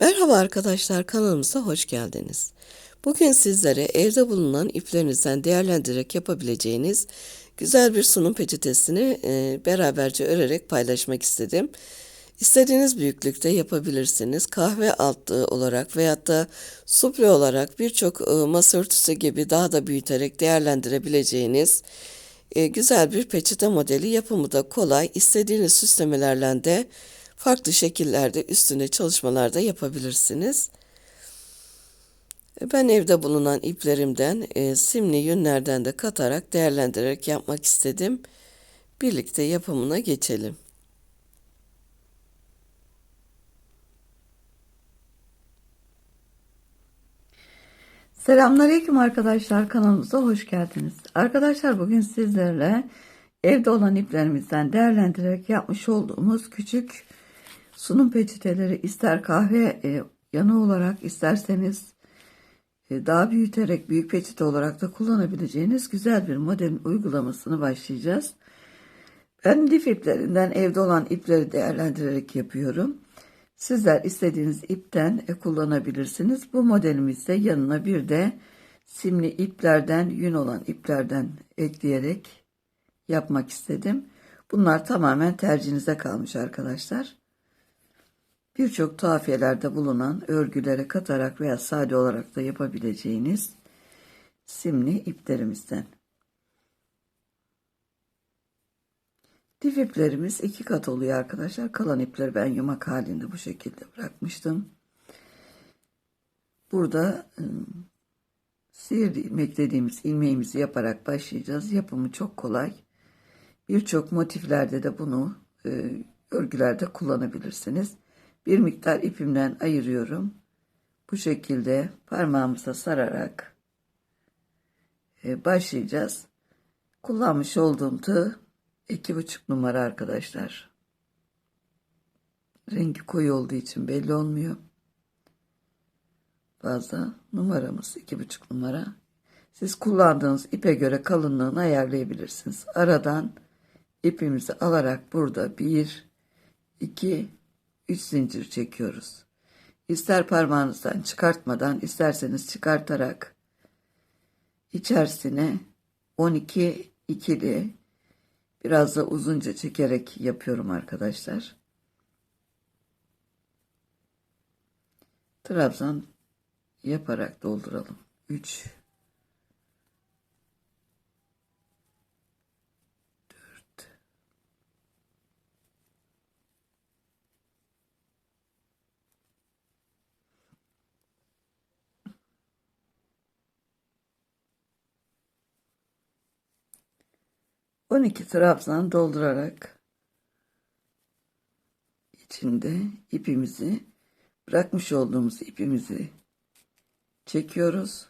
Merhaba arkadaşlar kanalımıza hoş geldiniz. Bugün sizlere evde bulunan iplerinizden değerlendirerek yapabileceğiniz güzel bir sunum peçetesini e, beraberce örerek paylaşmak istedim. İstediğiniz büyüklükte yapabilirsiniz. Kahve altlığı olarak veyahut da suple olarak birçok e, masa örtüsü gibi daha da büyüterek değerlendirebileceğiniz e, güzel bir peçete modeli yapımı da kolay. İstediğiniz süslemelerle de farklı şekillerde üstünde çalışmalarda yapabilirsiniz. Ben evde bulunan iplerimden e, simli yünlerden de katarak değerlendirerek yapmak istedim. Birlikte yapımına geçelim. Selamünaleyküm arkadaşlar kanalımıza hoş geldiniz. Arkadaşlar bugün sizlerle evde olan iplerimizden değerlendirerek yapmış olduğumuz küçük sunum peçeteleri ister kahve e, yanı olarak isterseniz e, daha büyüterek büyük peçete olarak da kullanabileceğiniz güzel bir modelin uygulamasını başlayacağız. Ben lif iplerinden evde olan ipleri değerlendirerek yapıyorum. Sizler istediğiniz ipten e, kullanabilirsiniz. Bu modelimizde yanına bir de simli iplerden, yün olan iplerden ekleyerek yapmak istedim. Bunlar tamamen tercihinize kalmış arkadaşlar. Birçok tuhafiyelerde bulunan örgülere katarak veya sade olarak da yapabileceğiniz simli iplerimizden. Dif iplerimiz iki kat oluyor arkadaşlar. Kalan ipleri ben yumak halinde bu şekilde bırakmıştım. Burada ıı, sihir ilmek dediğimiz ilmeğimizi yaparak başlayacağız. Yapımı çok kolay. Birçok motiflerde de bunu e, örgülerde kullanabilirsiniz. Bir miktar ipimden ayırıyorum. Bu şekilde parmağımıza sararak e, başlayacağız. Kullanmış olduğum tığ iki buçuk numara arkadaşlar. Rengi koyu olduğu için belli olmuyor. Fazla numaramız iki buçuk numara. Siz kullandığınız ipe göre kalınlığını ayarlayabilirsiniz. Aradan ipimizi alarak burada bir, iki, üç zincir çekiyoruz. İster parmağınızdan çıkartmadan, isterseniz çıkartarak içerisine 12 ikili Biraz da uzunca çekerek yapıyorum arkadaşlar. Trabzan yaparak dolduralım. 3 4 12 trabzan doldurarak içinde ipimizi bırakmış olduğumuz ipimizi çekiyoruz.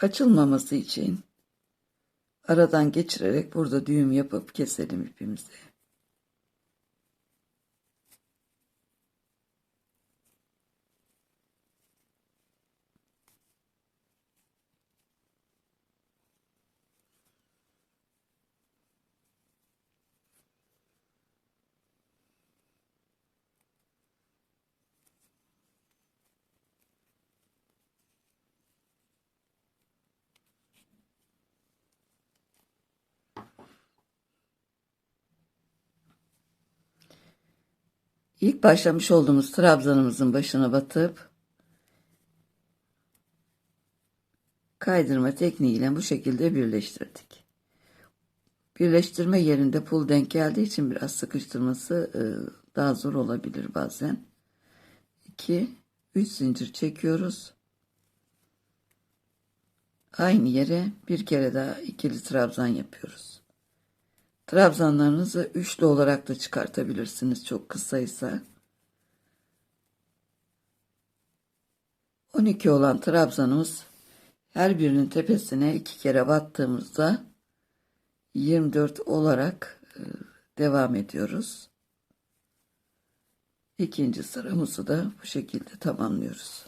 Açılmaması için aradan geçirerek burada düğüm yapıp keselim ipimizi. İlk başlamış olduğumuz trabzanımızın başına batıp kaydırma tekniğiyle bu şekilde birleştirdik. Birleştirme yerinde pul denk geldiği için biraz sıkıştırması e, daha zor olabilir bazen. 2 3 zincir çekiyoruz. Aynı yere bir kere daha ikili trabzan yapıyoruz. Trabzanlarınızı üçlü olarak da çıkartabilirsiniz çok kısaysa. 12 olan trabzanımız her birinin tepesine iki kere battığımızda 24 olarak e, devam ediyoruz. İkinci sıramızı da bu şekilde tamamlıyoruz.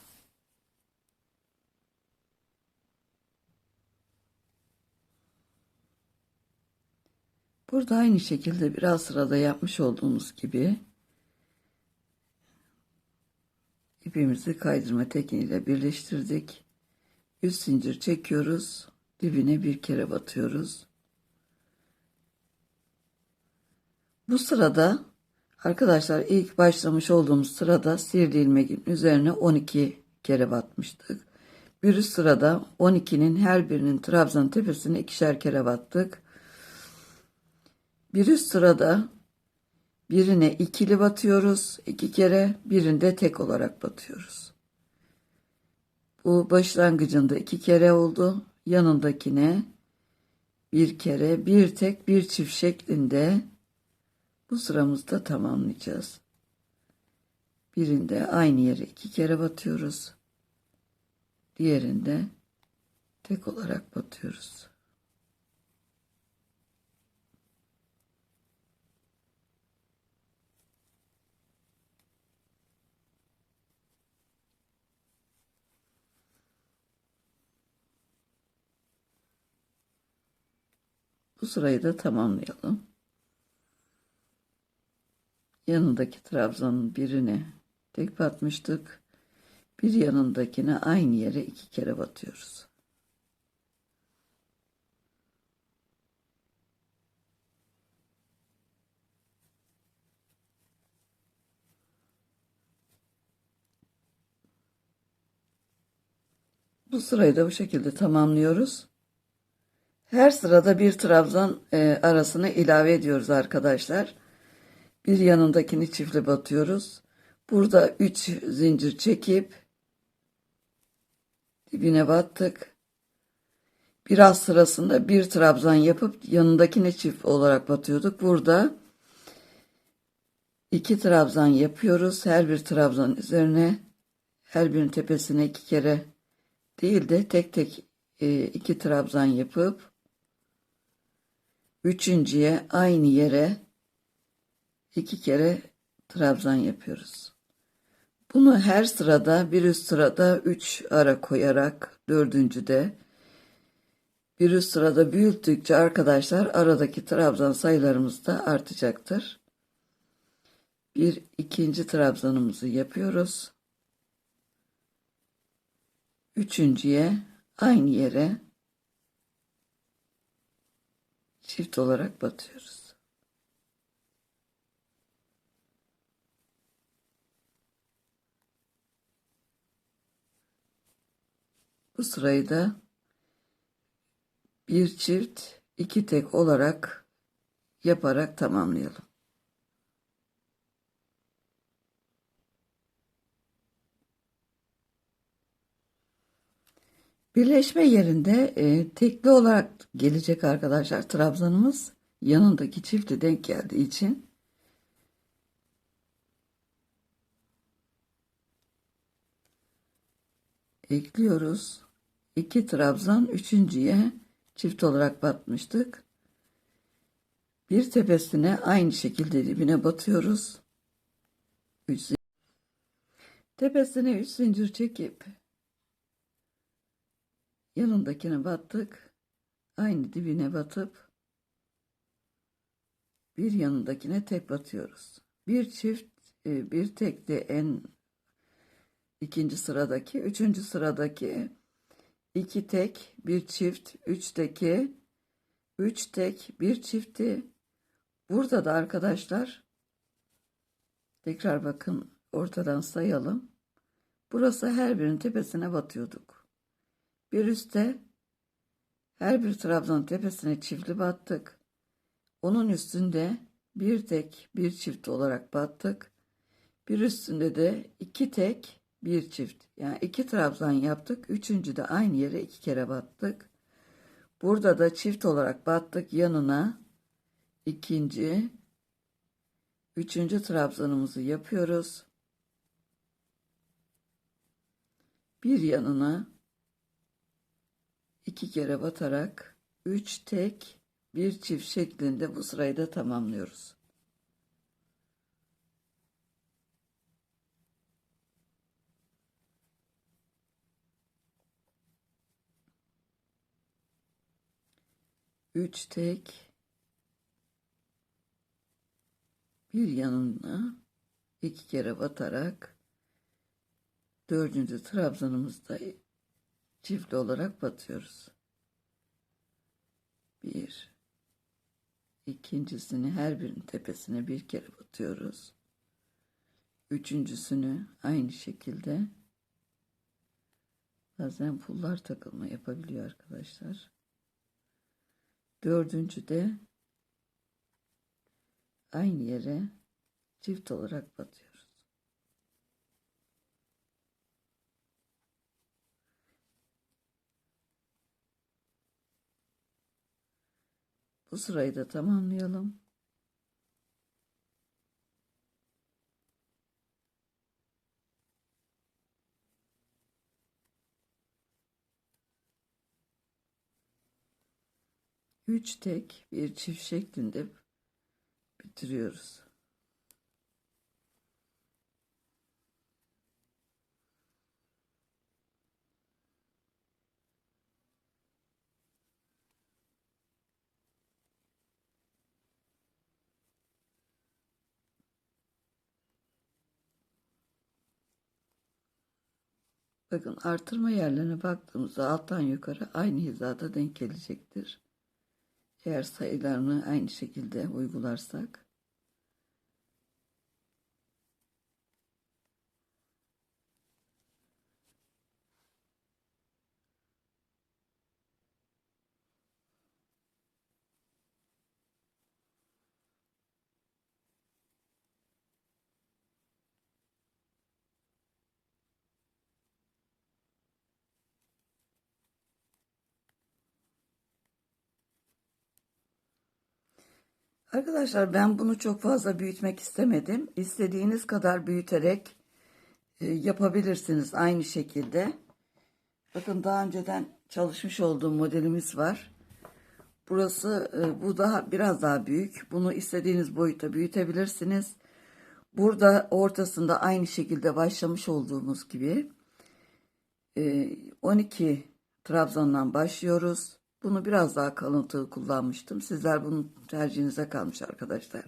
Burada aynı şekilde biraz sırada yapmış olduğumuz gibi ipimizi kaydırma tekniğiyle birleştirdik. Üst zincir çekiyoruz. Dibine bir kere batıyoruz. Bu sırada arkadaşlar ilk başlamış olduğumuz sırada sihirli ilmeğin üzerine 12 kere batmıştık. Bir üst sırada 12'nin her birinin trabzan tepesine ikişer kere battık. Bir üst sırada birine ikili batıyoruz. iki kere birinde tek olarak batıyoruz. Bu başlangıcında iki kere oldu. Yanındakine bir kere bir tek bir çift şeklinde bu sıramızda tamamlayacağız. Birinde aynı yere iki kere batıyoruz. Diğerinde tek olarak batıyoruz. Bu sırayı da tamamlayalım. Yanındaki trabzanın birine tek batmıştık. Bir yanındakine aynı yere iki kere batıyoruz. Bu sırayı da bu şekilde tamamlıyoruz. Her sırada bir trabzan e, arasına ilave ediyoruz arkadaşlar. Bir yanındakini çiftli batıyoruz. Burada 3 zincir çekip dibine battık. Biraz sırasında bir trabzan yapıp yanındakini çift olarak batıyorduk. Burada iki trabzan yapıyoruz. Her bir trabzan üzerine her birinin tepesine iki kere değil de tek tek e, iki trabzan yapıp üçüncüye aynı yere iki kere trabzan yapıyoruz. Bunu her sırada bir üst sırada üç ara koyarak dördüncüde bir üst sırada büyüttükçe arkadaşlar aradaki trabzan sayılarımız da artacaktır. Bir ikinci trabzanımızı yapıyoruz. Üçüncüye aynı yere çift olarak batıyoruz. Bu sırayı da bir çift iki tek olarak yaparak tamamlayalım. Birleşme yerinde e, tekli olarak gelecek arkadaşlar trabzanımız yanındaki çifti denk geldiği için ekliyoruz. 2 trabzan üçüncüye çift olarak batmıştık. Bir tepesine aynı şekilde dibine batıyoruz. Üç Tepesine 3 zincir çekip yanındakine battık. Aynı dibine batıp bir yanındakine tek batıyoruz. Bir çift e, bir tek de en ikinci sıradaki, üçüncü sıradaki iki tek, bir çift, üç teki, üç tek, bir çifti. Burada da arkadaşlar tekrar bakın ortadan sayalım. Burası her birinin tepesine batıyorduk. Bir üstte her bir trabzan tepesine çiftli battık. Onun üstünde bir tek bir çift olarak battık. Bir üstünde de iki tek bir çift. Yani iki trabzan yaptık. Üçüncü de aynı yere iki kere battık. Burada da çift olarak battık. Yanına ikinci, üçüncü trabzanımızı yapıyoruz. Bir yanına iki kere batarak 3 tek bir çift şeklinde bu sırayı da tamamlıyoruz. Üç tek bir yanına iki kere batarak dördüncü trabzanımızda çiftli olarak batıyoruz. Bir, ikincisini her birinin tepesine bir kere batıyoruz. Üçüncüsünü aynı şekilde bazen pullar takılma yapabiliyor arkadaşlar. Dördüncü de aynı yere çift olarak batıyoruz. Bu sırayı da tamamlayalım. Üç tek bir çift şeklinde bitiriyoruz. Bakın artırma yerlerine baktığımızda alttan yukarı aynı hizada denk gelecektir. Eğer sayılarını aynı şekilde uygularsak. Arkadaşlar ben bunu çok fazla büyütmek istemedim. İstediğiniz kadar büyüterek e, yapabilirsiniz aynı şekilde. Bakın daha önceden çalışmış olduğum modelimiz var. Burası e, bu daha biraz daha büyük. Bunu istediğiniz boyuta büyütebilirsiniz. Burada ortasında aynı şekilde başlamış olduğumuz gibi e, 12 trabzandan başlıyoruz. Bunu biraz daha kalıntı kullanmıştım. Sizler bunun tercihinize kalmış arkadaşlar.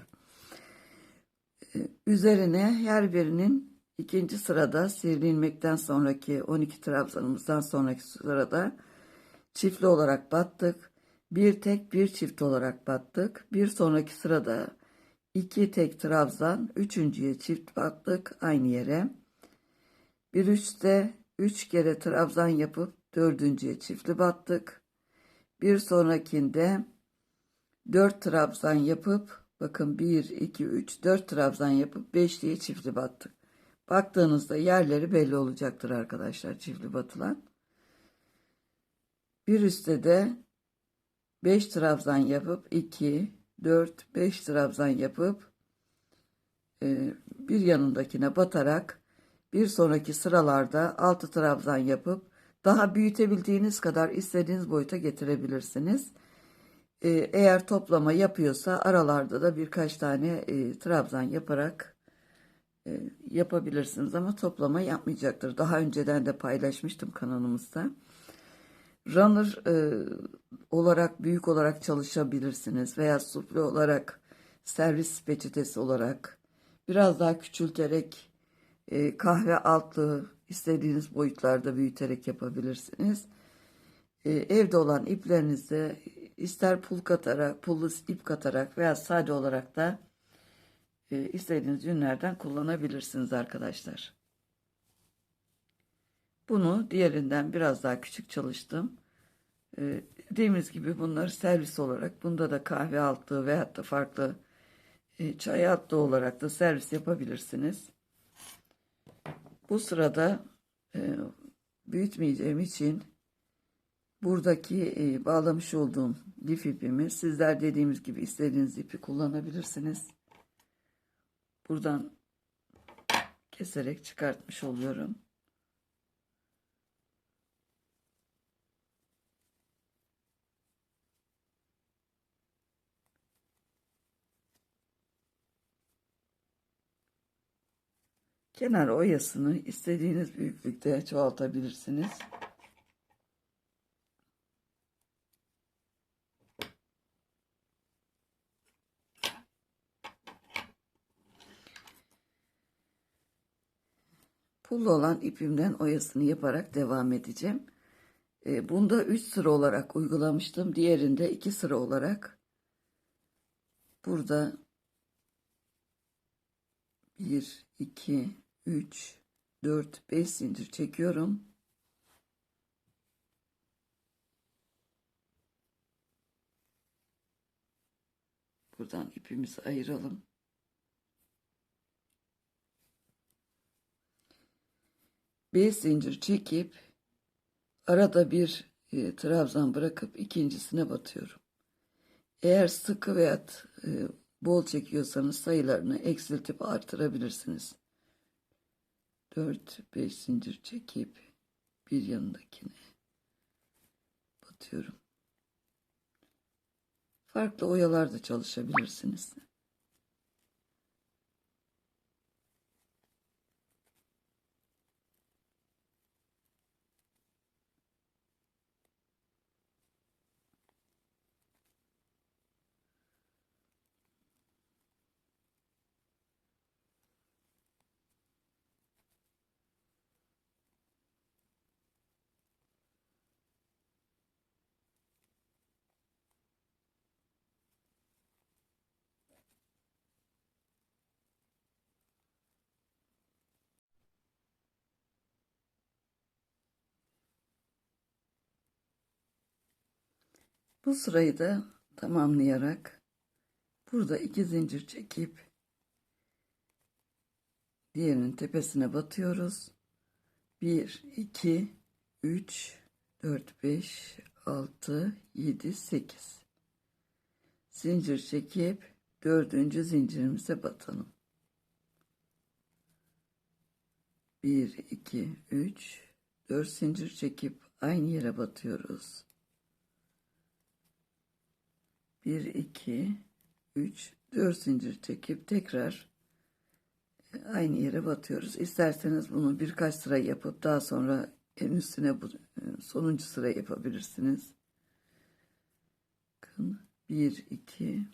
Ee, Üzerine her birinin ikinci sırada sivrilmekten sonraki 12 trabzanımızdan sonraki sırada çiftli olarak battık. Bir tek bir çift olarak battık. Bir sonraki sırada iki tek trabzan, üçüncüye çift battık aynı yere. Bir üstte üç kere trabzan yapıp dördüncüye çiftli battık. Bir sonrakinde 4 trabzan yapıp bakın 1, 2, 3, 4 trabzan yapıp 5 diye çiftli battık. Baktığınızda yerleri belli olacaktır arkadaşlar çiftli batılan. Bir üstte de 5 trabzan yapıp 2, 4, 5 trabzan yapıp e, bir yanındakine batarak bir sonraki sıralarda 6 trabzan yapıp daha büyütebildiğiniz kadar istediğiniz boyuta getirebilirsiniz. Ee, eğer toplama yapıyorsa aralarda da birkaç tane e, trabzan yaparak e, yapabilirsiniz ama toplama yapmayacaktır. Daha önceden de paylaşmıştım kanalımızda. Runner e, olarak büyük olarak çalışabilirsiniz veya sufle olarak servis peçetesi olarak biraz daha küçülterek e, kahve altlığı istediğiniz boyutlarda büyüterek yapabilirsiniz. E, evde olan iplerinizde ister pul katarak, pullu ip katarak veya sade olarak da e, istediğiniz ürünlerden kullanabilirsiniz arkadaşlar. Bunu diğerinden biraz daha küçük çalıştım. E, dediğimiz gibi bunları servis olarak, bunda da kahve altlığı veyahut da farklı e, çay altlığı olarak da servis yapabilirsiniz. Bu sırada e, büyütmeyeceğim için buradaki e, bağlamış olduğum lif ipimi sizler dediğimiz gibi istediğiniz ipi kullanabilirsiniz. Buradan keserek çıkartmış oluyorum. Kenar oyasını istediğiniz büyüklükte çoğaltabilirsiniz. Pullu olan ipimden oyasını yaparak devam edeceğim. Ee, bunda 3 sıra olarak uygulamıştım. Diğerinde 2 sıra olarak burada 1, 2, 3, 4, 5 zincir çekiyorum. Buradan ipimizi ayıralım. Beş zincir çekip arada bir e, trabzan bırakıp ikincisine batıyorum. Eğer sıkı veya e, bol çekiyorsanız sayılarını eksiltip artırabilirsiniz. 4 5 zincir çekip bir yanındakine batıyorum. Farklı oyalarda çalışabilirsiniz. Bu sırayı da tamamlayarak burada iki zincir çekip diğerinin tepesine batıyoruz. 1 2 3 4 5 6 7 8 zincir çekip dördüncü zincirimize batalım. 1 2 3 4 zincir çekip aynı yere batıyoruz. 1 2 3 4 zincir çekip tekrar aynı yere batıyoruz. İsterseniz bunu birkaç sıra yapıp daha sonra en üstüne bu sonuncu sıra yapabilirsiniz. Bakın 1 2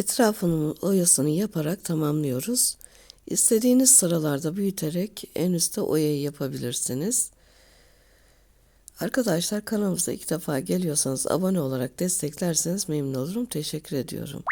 Etrafının oyasını yaparak tamamlıyoruz. İstediğiniz sıralarda büyüterek en üstte oyayı yapabilirsiniz. Arkadaşlar kanalımıza ilk defa geliyorsanız abone olarak desteklerseniz memnun olurum. Teşekkür ediyorum.